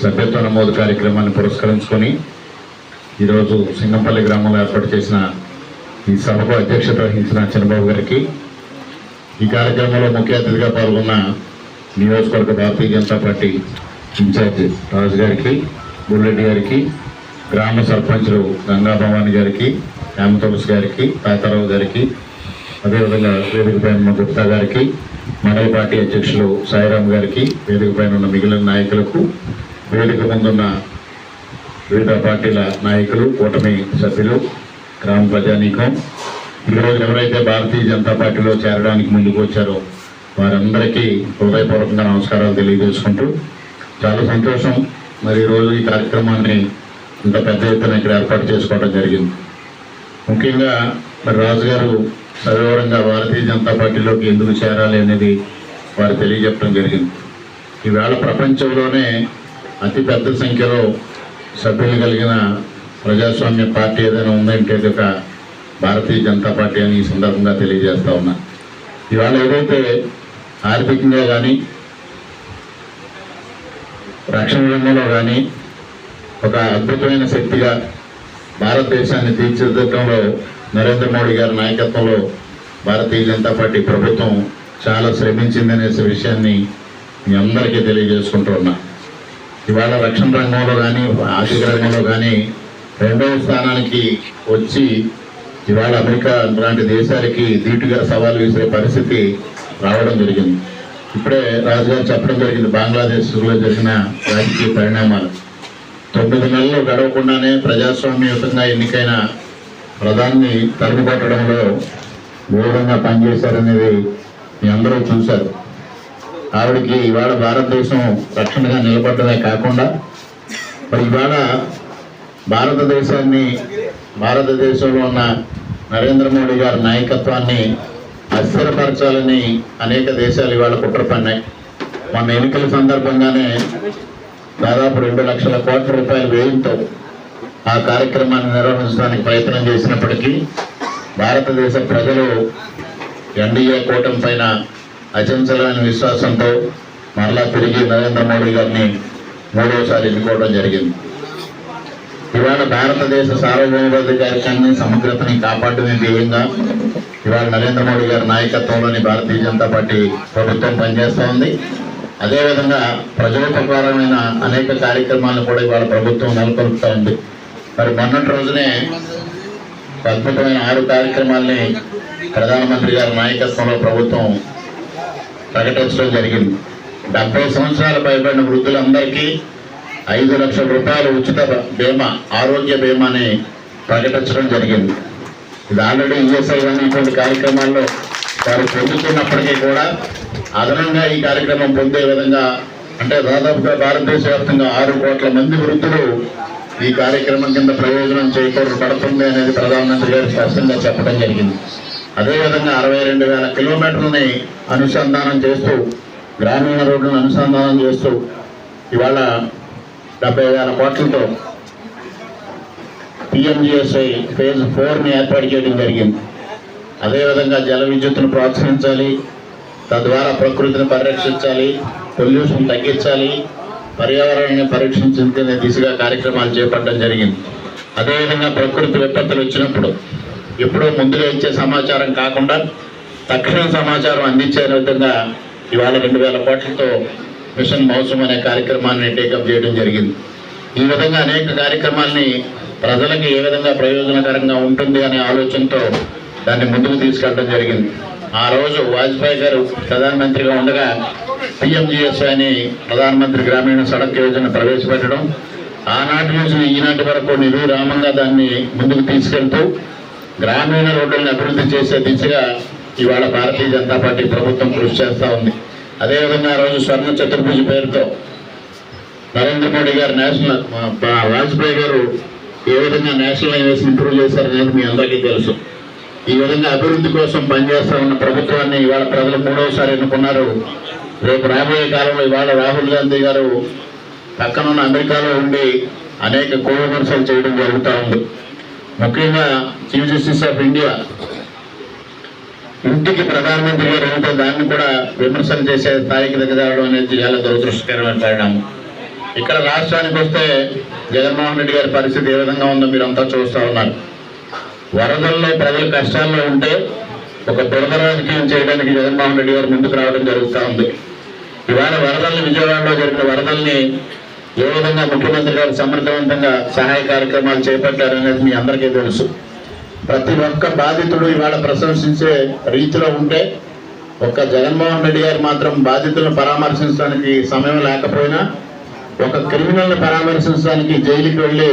సభ్యత్వ నమోదు కార్యక్రమాన్ని పురస్కరించుకొని ఈరోజు సింగంపల్లి గ్రామంలో ఏర్పాటు చేసిన ఈ సభకు అధ్యక్షత వహించిన చంద్రబాబు గారికి. ఈ కార్యక్రమంలో ముఖ్య అతిథిగా పాల్గొన్న నియోజకవర్గ Bharatiya Janata party in charge Raju గారికి బుల్లెడ్డి గారికి గ్రామ సర్పంచులు గంగా భవాని గారికి హేమ తులసి గారికి తాతారావు గారికి అదేవిధంగా వేదిక పైన ఉన్న గుప్తా గారికి మండల పార్టీ అధ్యక్షులు సాయిరామ్ గారికి వేదిక పైన ఉన్న మిగిలిన నాయకులకు వేదిక ముందున్న వివిధ పార్టీల నాయకులు కూటమి సభ్యులు గ్రామ ప్రజానీకం. ఈరోజు ఎవరైతే భారతీయ జనతా పార్టీలో చేరడానికి ముందుకు వచ్చారో వారందరికీ హృదయపూర్వకంగా నమస్కారాలు తెలియజేసుకుంటూ చాలా సంతోషం. మరి ఈరోజు ఈ కార్యక్రమాన్ని ఇంత పెద్ద ఎత్తున ఇక్కడ ఏర్పాటు చేసుకోవడం జరిగింది. ముఖ్యంగా మరి రాజు గారు సవివరంగా భారతీయ జనతా పార్టీలోకి ఎందుకు చేరాలి అనేది వారు తెలియజెప్పడం జరిగింది. ఈవేళ ప్రపంచంలోనే అతి పెద్ద సంఖ్యలో సభ్యులు కలిగిన ప్రజాస్వామ్య పార్టీ ఏదైనా ఉందంటే అది ఒక భారతీయ జనతా పార్టీ అని ఈ సందర్భంగా తెలియజేస్తా ఉన్నా. ఇవాళ ఏదైతే ఆర్థికంగా కానీ రక్షణ రంగంలో కానీ ఒక అద్భుతమైన శక్తిగా భారతదేశాన్ని తీర్చిదిద్దడంలో నరేంద్ర మోడీ గారి నాయకత్వంలో భారతీయ జనతా పార్టీ ప్రభుత్వం చాలా శ్రమించిందనే విషయాన్ని మీ అందరికీ తెలియజేసుకుంటూ ఇవాళ రక్షణ రంగంలో కానీ ఆర్థిక రంగంలో కానీ రెండవ స్థానానికి వచ్చి ఇవాళ అమెరికా లాంటి దేశాలకి ధీటుగా సవాలు విసిరే పరిస్థితి రావడం జరిగింది. ఇప్పుడే రాజుగారు చెప్పడం జరిగింది బంగ్లాదేశ్లో జరిగిన రాజకీయ పరిణామాలు. తొమ్మిది నెలలు గడవకుండానే ప్రజాస్వామ్యయుతంగా ఎన్నికైన ప్రధాని తరుగు పట్టడంలో పనిచేశారనేది మీ అందరూ చూశారు. ఆవిడకి ఇవాళ భారతదేశం రక్షణగా నిలబడమే కాకుండా మరి ఇవాళ భారతదేశాన్ని భారతదేశంలో ఉన్న నరేంద్ర మోడీ గారి నాయకత్వాన్ని అస్థిరపరచాలని అనేక దేశాలు ఇవాళ కుట్ర పన్నాయి మొన్న ఎన్నికల సందర్భంగానే దాదాపు రెండు లక్షల కోట్ల రూపాయల వ్యయంతో ఆ కార్యక్రమాన్ని నిర్వహించడానికి ప్రయత్నం చేసినప్పటికీ భారతదేశ ప్రజలు ఎన్డీఏ కూటమి పైన అచంచలమైన విశ్వాసంతో మరలా తిరిగి నరేంద్ర మోడీ గారిని మూడవసారి ఎన్నుకోవడం జరిగింది. ఇవాళ భారతదేశ సార్వభౌమాధికారికాన్ని సమగ్రతని కాపాడమే ధ్యేయంగా ఇవాళ నరేంద్ర మోడీ గారి నాయకత్వంలోని భారతీయ జనతా పార్టీ ప్రభుత్వం పనిచేస్తూ ఉంది. అదేవిధంగా ప్రజోపకారమైన అనేక కార్యక్రమాలను కూడా ఇవాళ ప్రభుత్వం నెలకొల్పుతూ ఉంది. మరి మొన్నటి రోజునే అద్భుతమైన ఆరు కార్యక్రమాల్ని ప్రధానమంత్రి గారి నాయకత్వంలో ప్రభుత్వం ప్రకటించడం జరిగింది. డెబ్బై సంవత్సరాల పైబడిన వృద్ధులందరికీ ఐదు లక్షల రూపాయల ఉచిత బీమా ఆరోగ్య బీమాని ప్రకటించడం జరిగింది. ఇది ఆల్రెడీ ఈఎస్ఐ అనేటువంటి కార్యక్రమాల్లో వారు పొందుతున్నప్పటికీ కూడా అదనంగా ఈ కార్యక్రమం పొందే విధంగా అంటే దాదాపుగా భారతదేశ వ్యాప్తంగా ఆరు కోట్ల మంది వృద్ధులు ఈ కార్యక్రమం కింద ప్రయోజనం చేకూరు పడుతుంది అనేది ప్రధానమంత్రి గారు స్పష్టంగా చెప్పడం జరిగింది. అదేవిధంగా అరవై రెండు వేల కిలోమీటర్లని అనుసంధానం చేస్తూ గ్రామీణ రోడ్లను అనుసంధానం చేస్తూ ఇవాళ డెబ్బై వేల కోట్లతో పిఎంజిఎస్ఐ ఫేజ్ ఫోర్ని ఏర్పాటు చేయడం జరిగింది. అదేవిధంగా జల విద్యుత్తును ప్రోత్సహించాలి తద్వారా ప్రకృతిని పరిరక్షించాలి పొల్యూషన్ తగ్గించాలి పర్యావరణాన్ని పరిరక్షించుకునే దిశగా కార్యక్రమాలు చేపట్టడం జరిగింది. అదేవిధంగా ప్రకృతి విపత్తులు వచ్చినప్పుడు ఎప్పుడో ముందుగా ఇచ్చే సమాచారం కాకుండా తక్షణ సమాచారం అందించే విధంగా ఇవాళ రెండు వేల కోట్లతో మిషన్ మౌసం అనే కార్యక్రమాన్ని టేకప్ చేయడం జరిగింది. ఈ విధంగా అనేక కార్యక్రమాల్ని ప్రజలకు ఏ విధంగా ప్రయోజనకరంగా ఉంటుంది అనే ఆలోచనతో దాన్ని ముందుకు తీసుకెళ్ళడం జరిగింది. ఆ రోజు వాజ్పేయి గారు ప్రధానమంత్రిగా ఉండగా పిఎంజిఎస్ అని ప్రధానమంత్రి గ్రామీణ సడక్ యోజన ప్రవేశపెట్టడం ఆనాటి నుంచి ఈనాటి వరకు నిర్విరామంగా దాన్ని ముందుకు తీసుకెళ్తూ గ్రామీణ రోడ్లను అభివృద్ధి చేసే దిశగా ఇవాళ భారతీయ జనతా పార్టీ ప్రభుత్వం కృషి చేస్తూ ఉంది. అదేవిధంగా ఆ రోజు స్వర్ణ చతుర్భుజి పేరుతో నరేంద్ర మోడీ గారు నేషనల్ వాజ్పేయి గారు ఏ విధంగా నేషనల్ హైవేస్ ఇంప్రూవ్ చేశారనేది మీ అందరికీ తెలుసు. ఈ విధంగా అభివృద్ధి కోసం పనిచేస్తా ఉన్న ప్రభుత్వాన్ని ఇవాళ ప్రజలు మూడవసారి ఎన్నుకున్నారు. రేపు రాబోయే కాలంలో ఇవాళ రాహుల్ గాంధీ గారు పక్కనున్న అమెరికాలో ఉండి అనేక కోవిమర్శలు చేయడం జరుగుతూ ఉంది. ముఖ్యంగా చీఫ్ జస్టిస్ ఆఫ్ ఇండియా ఇంటికి ప్రధానమంత్రి గారు వెళ్తే దాన్ని కూడా విమర్శలు చేసే స్థాయికి దిగజారడం అనేది చాలా దురదృష్టకరమైన పరిణామం. ఇక్కడ రాష్ట్రానికి వస్తే జగన్మోహన్ రెడ్డి గారి పరిస్థితి ఏ విధంగా ఉందో మీరంతా చూస్తూ ఉన్నారు. వరదల్లో ప్రజలు కష్టాల్లో ఉంటే ఒక దురద రాజకీయం చేయడానికి జగన్మోహన్ రెడ్డి గారు ముందుకు రావడం జరుగుతూ ఉంది. ఇవాళ వరదల్ని విజయవాడలో జరిగిన వరదల్ని ఏ విధంగా ముఖ్యమంత్రి గారు సమర్థవంతంగా సహాయ కార్యక్రమాలు చేపట్టారనేది మీ అందరికీ తెలుసు. ప్రతి ఒక్క బాధితుడు ఇవాళ ప్రశంసించే రీతిలో ఉంటే ఒక్క జగన్మోహన్ రెడ్డి గారు మాత్రం బాధితులను పరామర్శించడానికి సమయం లేకపోయినా ఒక క్రిమినల్ని పరామర్శించడానికి జైలుకి వెళ్ళి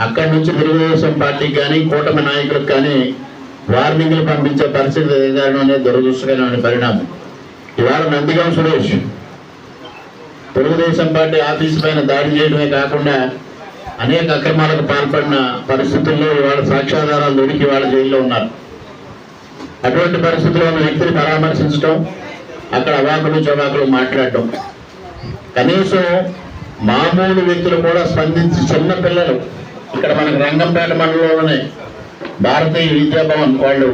అక్కడి నుంచి తెలుగుదేశం పార్టీకి కానీ కూటమి నాయకులకు కానీ వార్నింగ్లు పంపించే పరిస్థితి ఎదురడం అనేది దురదృష్టకరమైన పరిణామం. ఇవాళ నందిగం సురేష్ తెలుగుదేశం పార్టీ ఆఫీస్ పైన దాడి చేయడమే కాకుండా అనేక అక్రమాలకు పాల్పడిన పరిస్థితుల్లో ఇవాళ సాక్ష్యాధారాలు దొరికి వాళ్ళ జైల్లో ఉన్నారు. అటువంటి పరిస్థితుల్లో ఉన్న వ్యక్తిని పరామర్శించడం అక్కడ అవాకులు చవాకులు మాట్లాడటం కనీసం మామూలు వ్యక్తులు కూడా స్పందించి చిన్న పిల్లలు ఇక్కడ మనకు రంగంపేట మండలంలోనే భారతీయ విద్యాభవన్ వాళ్ళు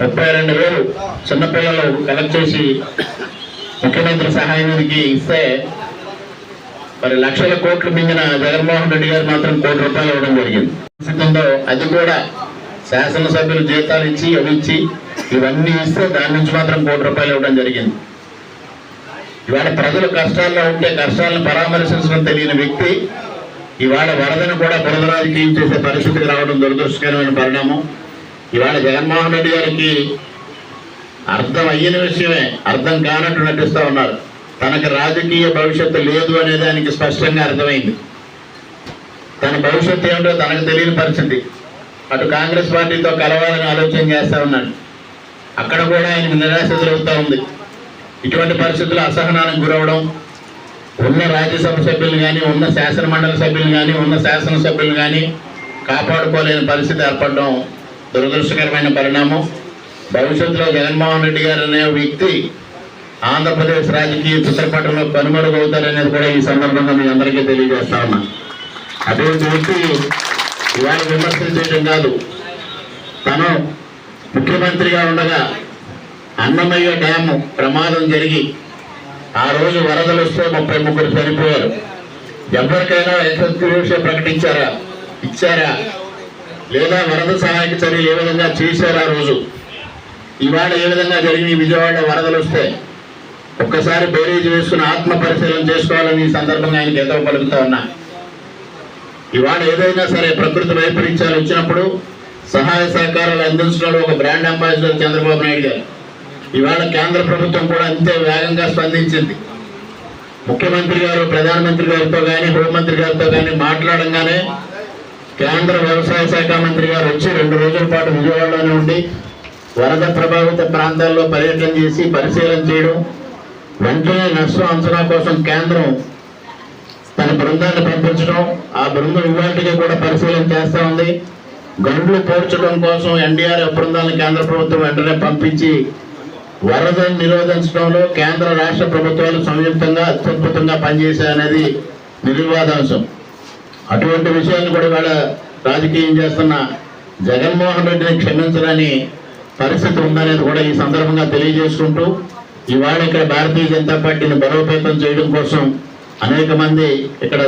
ముప్పై రెండు వేలు చిన్నపిల్లలు కలెక్ట్ చేసి ముఖ్యమంత్రి సహాయ నిధికి ఇస్తే మరి లక్షల కోట్లు మింగిన జగన్మోహన్ రెడ్డి గారు మాత్రం కోటి రూపాయలు ఇవ్వడం జరిగింది. ప్రస్తుతంలో అది కూడా శాసనసభ్యులు జీతాలు ఇచ్చి అవి ఇచ్చి ఇవన్నీ ఇస్తే దాని నుంచి మాత్రం కోటి రూపాయలు ఇవ్వడం జరిగింది. ఇవాళ ప్రజలు కష్టాల్లో ఉంటే కష్టాలను పరామర్శించడం తెలియని వ్యక్తి ఇవాళ వరదను కూడా బురద రాజకీయం చేసే పరిస్థితికి రావడం దురదృష్టకరమైన పరిణామం. ఇవాళ జగన్మోహన్ రెడ్డి గారికి అర్థం అయ్యని విషయమే. అర్థం కానట్టు నటిస్తూ ఉన్నారు. తనకు రాజకీయ భవిష్యత్తు లేదు అనే దానికి స్పష్టంగా అర్థమైంది. తన భవిష్యత్తు ఏమిటో తనకు తెలియని పరిస్థితి. అటు కాంగ్రెస్ పార్టీతో కలవాలని ఆలోచన చేస్తూ ఉన్నాడు. అక్కడ కూడా ఆయనకు నిరాశ జరుగుతూ ఉంది. ఇటువంటి పరిస్థితులు అసహనానికి గురవడం ఉన్న రాజ్యసభ సభ్యులు కానీ ఉన్న శాసన మండలి సభ్యులు కానీ ఉన్న శాసనసభ్యులు కానీ కాపాడుకోలేని పరిస్థితి ఏర్పడడం దురదృష్టకరమైన పరిణామం. భవిష్యత్తులో జగన్మోహన్ రెడ్డి గారు అనే వ్యక్తి ఆంధ్రప్రదేశ్ రాజకీయ చిత్రపటంలో కనుమరుగవుతారనేది కూడా ఈ సందర్భంగా మీ అందరికీ తెలియజేస్తా ఉన్నా. అటువంటి వ్యక్తి ఇవాళ విమర్శలు కాదు. తను ముఖ్యమంత్రిగా ఉండగా అన్నమయ్య డ్యాము ప్రమాదం జరిగి ఆ రోజు వరదలు వస్తే ముప్పై ముగ్గురు చనిపోయారు. ఎవరికైనా ఎస్ఎస్సీ ప్రకటించారా? ఇచ్చారా? లేదా వరద సహాయక చర్యలు ఏ విధంగా చేశారా ఆ రోజు? ఇవాళ ఏ విధంగా జరిగిన విజయవాడ వరదలు వస్తే ఒక్కసారి బేరేజ్ వేసుకుని ఆత్మ పరిశీలన చేసుకోవాలని ఈ సందర్భంగా ఆయనకి ఎదవ పలుకుతా ఉన్నా. ఇవాళ ఏదైనా సరే ప్రకృతి వైపరీత్యాలు వచ్చినప్పుడు సహాయ సహకారాలు అందించడంలో ఒక బ్రాండ్ అంబాసిడర్ చంద్రబాబు నాయుడు గారు. ఇవాళ కేంద్ర ప్రభుత్వం కూడా అంతే వేగంగా స్పందించింది. ముఖ్యమంత్రి గారు ప్రధానమంత్రి గారితో కానీ హోంమంత్రి గారితో కానీ మాట్లాడంగానే కేంద్ర వ్యవసాయ శాఖ మంత్రి గారు వచ్చి రెండు రోజుల పాటు విజయవాడలోనే ఉండి వరద ప్రభావిత ప్రాంతాల్లో పర్యటన చేసి పరిశీలన చేయడం వెంటనే నష్టం అంచనా కోసం కేంద్రం తన బృందాన్ని పంపించడం ఆ బృందం ఇవాటికి కూడా పరిశీలన చేస్తూ ఉంది. గండ్లు పోల్చడం కోసం ఎన్డీఆర్ఎఫ్ బృందాలను కేంద్ర ప్రభుత్వం వెంటనే పంపించి వరదను నిరోధించడంలో కేంద్ర రాష్ట్ర ప్రభుత్వాలు సంయుక్తంగా అత్యద్భుతంగా పనిచేశాయనేది నిర్వివాదాంశం. అటువంటి విషయాన్ని కూడా ఇవాళ రాజకీయం చేస్తున్న జగన్మోహన్ రెడ్డిని క్షమించడానికి పరిస్థితి ఉందనేది కూడా ఈ సందర్భంగా తెలియజేసుకుంటూ ఇవాళ ఇక్కడ భారతీయ జనతా పార్టీని బలోపేతం చేయడం కోసం అనేక మంది ఇక్కడ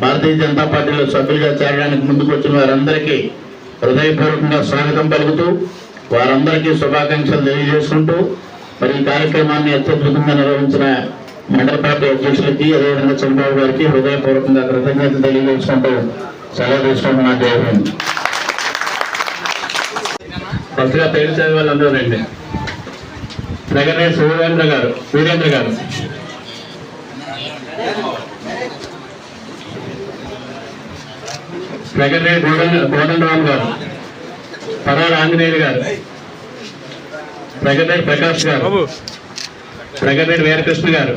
భారతీయ జనతా పార్టీలో సభ్యులుగా చేరడానికి ముందుకు వచ్చిన వారందరికీ హృదయపూర్వకంగా స్వాగతం పలుకుతూ వారందరికీ శుభాకాంక్షలు తెలియజేసుకుంటూ మరి ఈ కార్యక్రమాన్ని అత్యద్భుతంగా నిర్వహించిన మండల పార్టీ అధ్యక్షులకి అదేవిధంగా చంద్రబాబు గారికి హృదయపూర్వకంగా కృతజ్ఞతలు తెలియజేసుకుంటూ సెలవు తీసుకుంటున్నా జయహింద్ ఫస్ట్గా పేరు చదివే వాళ్ళందరూ రండి. దగ్గర సూర్యేంద్ర గారు వీరేంద్ర గారు. సెక్రటరీ గోడన్ గోడన్ రామ్ గారు. పరాల ఆంజనేయులు గారు. సెక్రటరీ ప్రకాష్ గారు. సెక్రటరీ వీరకృష్ణ గారు.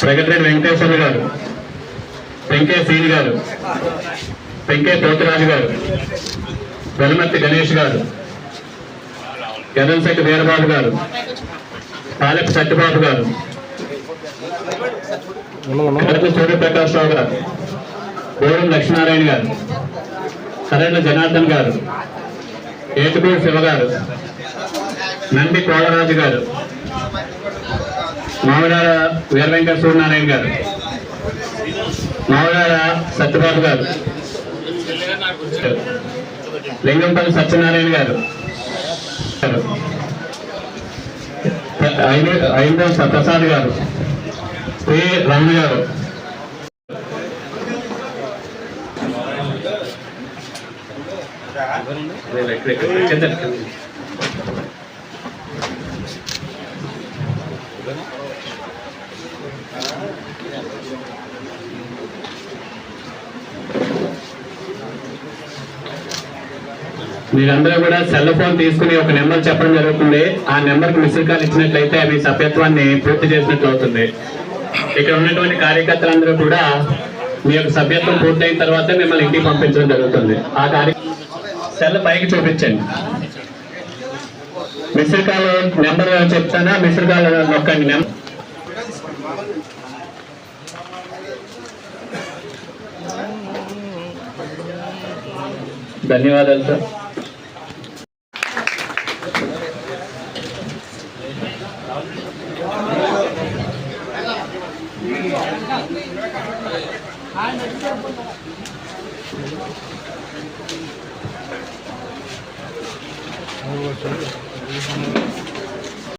సెక్రటరీ వెంకటేశ్వర గారు. వెంకే శ్రీని గారు. వెంకే పోతురాజు గారు. వెలమత్తి గణేష్ గారు గదంశెట్టి వీరబాబు గారు పాలెప్ప సత్యబాబు గారు కడప సూర్యప్రకాష్ రావు గారు గోరం లక్ష్మీనారాయణ గారు సరైన జనార్దన్ గారు ఏటుకూరు శివ గారు నంది కోలరాజు గారు మామిడాల వీర వెంకట సూర్యనారాయణ గారు మామిడాల సత్యబాబు గారు. లింగంపల్లి సత్యనారాయణ గారు. ఐదో ప్రసాద్ గారు. శ్రీ రమణ గారు. మీరందరూ కూడా సెల్ ఫోన్ తీసుకుని ఒక నెంబర్ చెప్పడం జరుగుతుంది. ఆ నెంబర్కి మిస్డ్ కాల్ ఇచ్చినట్లయితే మీ సభ్యత్వాన్ని పూర్తి చేసినట్లు అవుతుంది. ఇక్కడ ఉన్నటువంటి కార్యకర్తలందరూ కూడా మీ యొక్క సభ్యత్వం పూర్తయిన తర్వాత మిమ్మల్ని ఇంటికి పంపించడం జరుగుతుంది. ఆ కార్య సెల్ పైకి చూపించండి. మిస్డ్ కాల్ నెంబర్ చెప్తానా? మిస్డ్ కాల్ నొక్కండి. నెంబర్ ధన్యవాదాలు సార్.